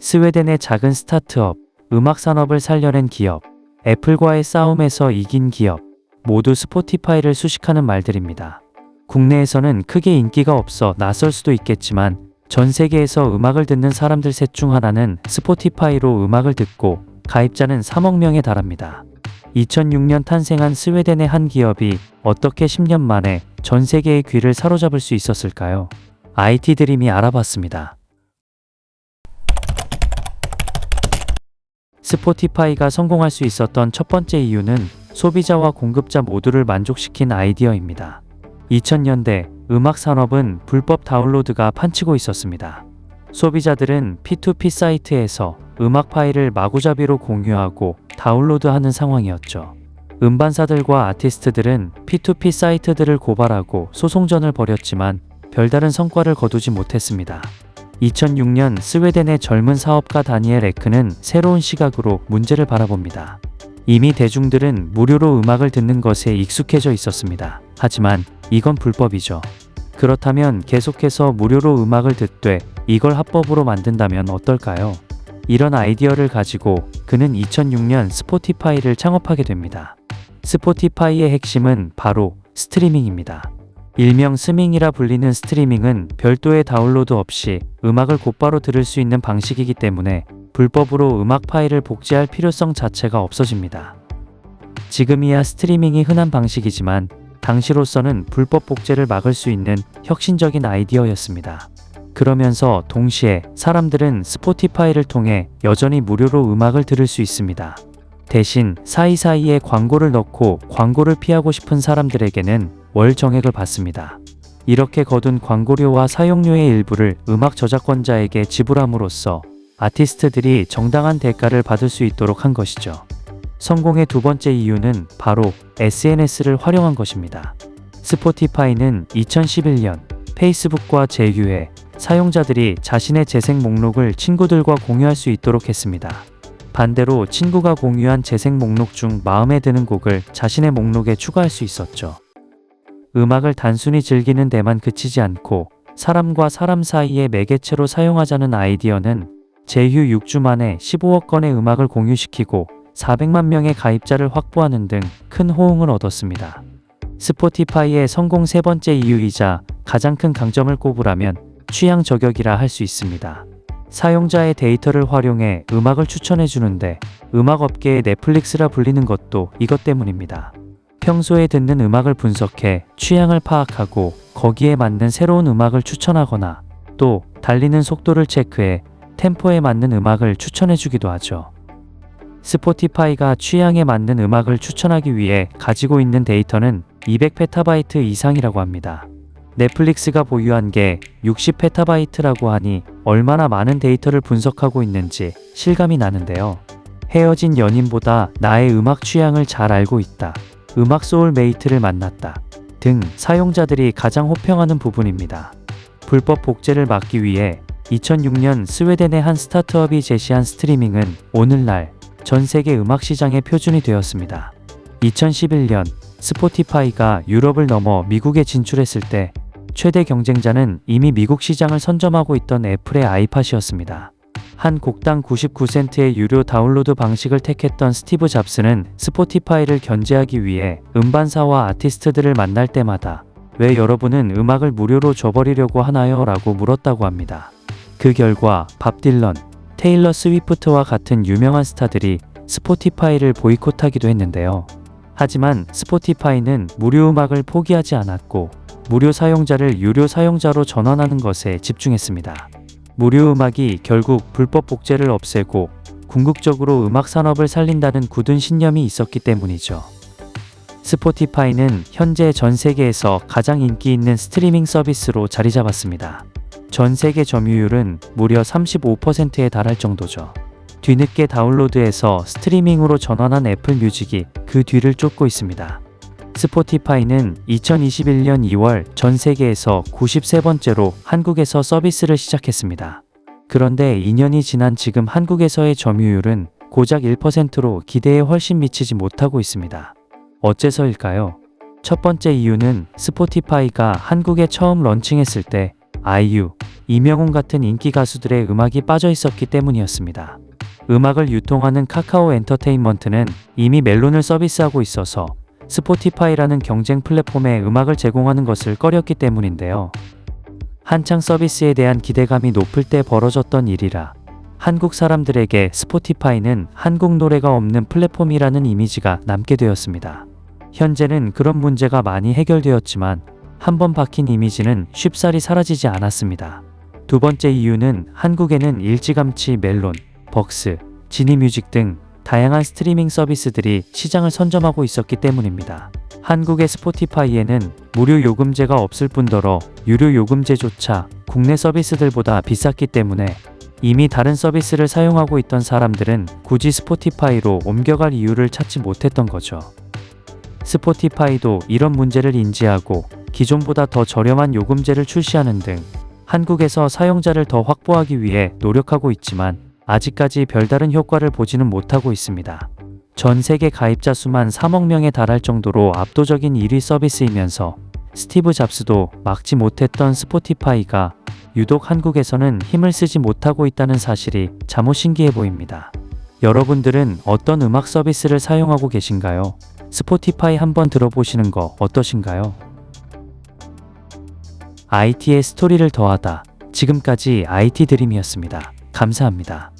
스웨덴의 작은 스타트업, 음악 산업을 살려낸 기업, 애플과의 싸움에서 이긴 기업, 모두 스포티파이를 수식하는 말들입니다. 국내에서는 크게 인기가 없어 낯설 수도 있겠지만 전 세계에서 음악을 듣는 사람들 셋 중 하나는 스포티파이로 음악을 듣고 가입자는 3억 명에 달합니다. 2006년 탄생한 스웨덴의 한 기업이 어떻게 10년 만에 전 세계의 귀를 사로잡을 수 있었을까요? IT 드림이 알아봤습니다. 스포티파이가 성공할 수 있었던 첫 번째 이유는 소비자와 공급자 모두를 만족시킨 아이디어입니다. 2000년대 음악 산업은 불법 다운로드가 판치고 있었습니다. 소비자들은 P2P 사이트에서 음악 파일을 마구잡이로 공유하고 다운로드하는 상황이었죠. 음반사들과 아티스트들은 P2P 사이트들을 고발하고 소송전을 벌였지만 별다른 성과를 거두지 못했습니다. 2006년 스웨덴의 젊은 사업가 다니엘 에크는 새로운 시각으로 문제를 바라봅니다. 이미 대중들은 무료로 음악을 듣는 것에 익숙해져 있었습니다. 하지만 이건 불법이죠. 그렇다면 계속해서 무료로 음악을 듣되 이걸 합법으로 만든다면 어떨까요? 이런 아이디어를 가지고 그는 2006년 스포티파이를 창업하게 됩니다. 스포티파이의 핵심은 바로 스트리밍입니다. 일명 스밍이라 불리는 스트리밍은 별도의 다운로드 없이 음악을 곧바로 들을 수 있는 방식이기 때문에 불법으로 음악 파일을 복제할 필요성 자체가 없어집니다. 지금이야 스트리밍이 흔한 방식이지만 당시로서는 불법 복제를 막을 수 있는 혁신적인 아이디어였습니다. 그러면서 동시에 사람들은 스포티파이를 통해 여전히 무료로 음악을 들을 수 있습니다. 대신 사이사이에 광고를 넣고 광고를 피하고 싶은 사람들에게는 월 정액을 받습니다. 이렇게 거둔 광고료와 사용료의 일부를 음악 저작권자에게 지불함으로써 아티스트들이 정당한 대가를 받을 수 있도록 한 것이죠. 성공의 두 번째 이유는 바로 SNS를 활용한 것입니다. 스포티파이는 2011년 페이스북과 제휴해 사용자들이 자신의 재생 목록을 친구들과 공유할 수 있도록 했습니다. 반대로 친구가 공유한 재생 목록 중 마음에 드는 곡을 자신의 목록에 추가할 수 있었죠. 음악을 단순히 즐기는 데만 그치지 않고 사람과 사람 사이의 매개체로 사용하자는 아이디어는 제휴 6주 만에 15억 건의 음악을 공유시키고 400만 명의 가입자를 확보하는 등 큰 호응을 얻었습니다. 스포티파이의 성공 세 번째 이유이자 가장 큰 강점을 꼽으라면 취향 저격이라 할 수 있습니다. 사용자의 데이터를 활용해 음악을 추천해 주는데 음악 업계의 넷플릭스라 불리는 것도 이것 때문입니다. 평소에 듣는 음악을 분석해 취향을 파악하고 거기에 맞는 새로운 음악을 추천하거나 또 달리는 속도를 체크해 템포에 맞는 음악을 추천해 주기도 하죠. 스포티파이가 취향에 맞는 음악을 추천하기 위해 가지고 있는 데이터는 200페타바이트 이상이라고 합니다. 넷플릭스가 보유한 게 60페타바이트라고 하니 얼마나 많은 데이터를 분석하고 있는지 실감이 나는데요. 헤어진 연인보다 나의 음악 취향을 잘 알고 있다. 음악 소울메이트를 만났다. 등 사용자들이 가장 호평하는 부분입니다. 불법 복제를 막기 위해 2006년 스웨덴의 한 스타트업이 제시한 스트리밍은 오늘날 전 세계 음악 시장의 표준이 되었습니다. 2011년 스포티파이가 유럽을 넘어 미국에 진출했을 때 최대 경쟁자는 이미 미국 시장을 선점하고 있던 애플의 아이팟이었습니다. 한 곡당 99센트의 유료 다운로드 방식을 택했던 스티브 잡스는 스포티파이를 견제하기 위해 음반사와 아티스트들을 만날 때마다 왜 여러분은 음악을 무료로 줘버리려고 하나요? 라고 물었다고 합니다. 그 결과 밥 딜런, 테일러 스위프트와 같은 유명한 스타들이 스포티파이를 보이콧하기도 했는데요. 하지만 스포티파이는 무료 음악을 포기하지 않았고 무료 사용자를 유료 사용자로 전환하는 것에 집중했습니다. 무료 음악이 결국 불법 복제를 없애고 궁극적으로 음악 산업을 살린다는 굳은 신념이 있었기 때문이죠. 스포티파이는 현재 전 세계에서 가장 인기 있는 스트리밍 서비스로 자리 잡았습니다. 전 세계 점유율은 무려 35%에 달할 정도죠. 뒤늦게 다운로드해서 스트리밍으로 전환한 애플 뮤직이 그 뒤를 쫓고 있습니다. 스포티파이는 2021년 2월 전 세계에서 93번째로 한국에서 서비스를 시작했습니다. 그런데 2년이 지난 지금 한국에서의 점유율은 고작 1%로 기대에 훨씬 미치지 못하고 있습니다. 어째서일까요? 첫 번째 이유는 스포티파이가 한국에 처음 런칭했을 때 아이유, 이명웅 같은 인기 가수들의 음악이 빠져 있었기 때문이었습니다. 음악을 유통하는 카카오 엔터테인먼트는 이미 멜론을 서비스하고 있어서 스포티파이라는 경쟁 플랫폼에 음악을 제공하는 것을 꺼렸기 때문인데요. 한창 서비스에 대한 기대감이 높을 때 벌어졌던 일이라 한국 사람들에게 스포티파이는 한국 노래가 없는 플랫폼이라는 이미지가 남게 되었습니다. 현재는 그런 문제가 많이 해결되었지만 한번 박힌 이미지는 쉽사리 사라지지 않았습니다. 두 번째 이유는 한국에는 일찌감치 멜론, 벅스, 지니뮤직 등 다양한 스트리밍 서비스들이 시장을 선점하고 있었기 때문입니다. 한국의 스포티파이에는 무료 요금제가 없을 뿐더러 유료 요금제조차 국내 서비스들보다 비쌌기 때문에 이미 다른 서비스를 사용하고 있던 사람들은 굳이 스포티파이로 옮겨갈 이유를 찾지 못했던 거죠. 스포티파이도 이런 문제를 인지하고 기존보다 더 저렴한 요금제를 출시하는 등 한국에서 사용자를 더 확보하기 위해 노력하고 있지만 아직까지 별다른 효과를 보지는 못하고 있습니다. 전 세계 가입자 수만 3억 명에 달할 정도로 압도적인 1위 서비스이면서 스티브 잡스도 막지 못했던 스포티파이가 유독 한국에서는 힘을 쓰지 못하고 있다는 사실이 잠옷 신기해 보입니다. 여러분들은 어떤 음악 서비스를 사용하고 계신가요? 스포티파이 한번 들어보시는 거 어떠신가요? IT의 스토리를 더하다. 지금까지 IT 드림이었습니다. 감사합니다.